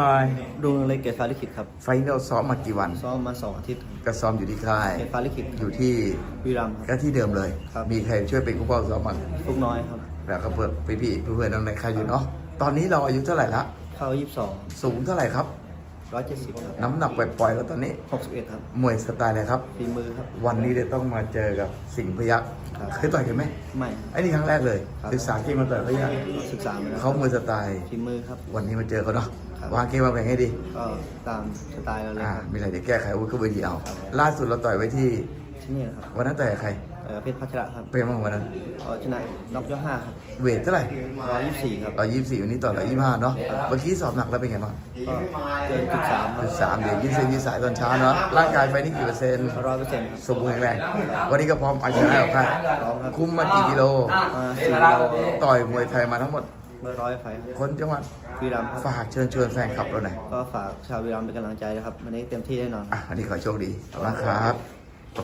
ใช่ดวงเล็กเกตฟ้าลิขิตครับ ไฟล์เราซ้อมมากี่วัน ซ้อมมาสองอาทิตย์ครับก็ซ้อมอยู่ที่ค่าย เกตฟ้าลิขิตอยู่ที่วีรัมย์คก็รับ ที่เดิมเลย ครับ มีใครช่วยเป็นกู้เป้าซ้อมบ้างลูกน้อยครับแล้วก็เพื่อนพี่ๆเพื่อนๆน้องในค่ายอยู่เนาะ ตอนนี้เราอายุเท่าไหร่ละ เข้ายี่สิบสองสูงเท่าไหร่ครับ ร้อยเจ็ดสิบครับน้ำหนักปล่อยๆแล้วตอนนี้หกสิบเอ็ดครับมวยสไตล์อะไรครับ ฝีมือครับ วันนี้จะต้องมาเจอกับสิงห์พยักครับเคยต่อยกันไหมไม่ ไอ้นี่ครั้งแรกเลย ครับ ศึกษาเกมมาต่อยพยักศึกษามาแล้วเขามวยสไตล์ ฝีมือครับ วันนี้มาเจอเขาเนาะครับ วางเกมวางแผนให้ดีก็ตามสไตล์เราเลยอ่าครับ มีอะไรเดี๋ยวแก้ไขวุ้ยก็เวทีเอา ครับ ล่าสุดเราต่อยไว้ที่ที่นี่นะครับวันนั้นต่อยกับใคร เอ่อเพชรพัชระครับเป็นบ้างวันนั้นก็ชนะน็อกยกห้าครับเวทเท่าไหร่ร้อยยี่สิบสี่ครับร้อยยี่สิบสี่วันนี้ต่อร้อยยี่สิบห้าเนาะเมื่อกี้สอบหนักแล้วเป็นไงบ้างก็เกินจุดสามครัจุดสามเดี๋ยวยืดเส้นยืดสายตอนเช้าเนาะร่างกายไปนี่กี่เปอร์เซ็นต์บร้อยเปอร์เซ็นต์ครับสมบูรณ์แข็งแรงวันนี้ก็พร้อมเอาชนะกับใครพร้อมครับคุ้มมากี่กิโลมาสี่โลต่อยมวยไทยมาทั้งหมดเมื่อร้อยไฟครับคนจังหวัดวีรัมย์ครับฝากเชิญชวนแฟนคลับเราหน่อยก็ฝากชาววีรัมย์เป็นกำลังใจนะครับวันนี้เต็มที่แน่นอนอะอันนี้ขอโชคดีขอบคุณครับ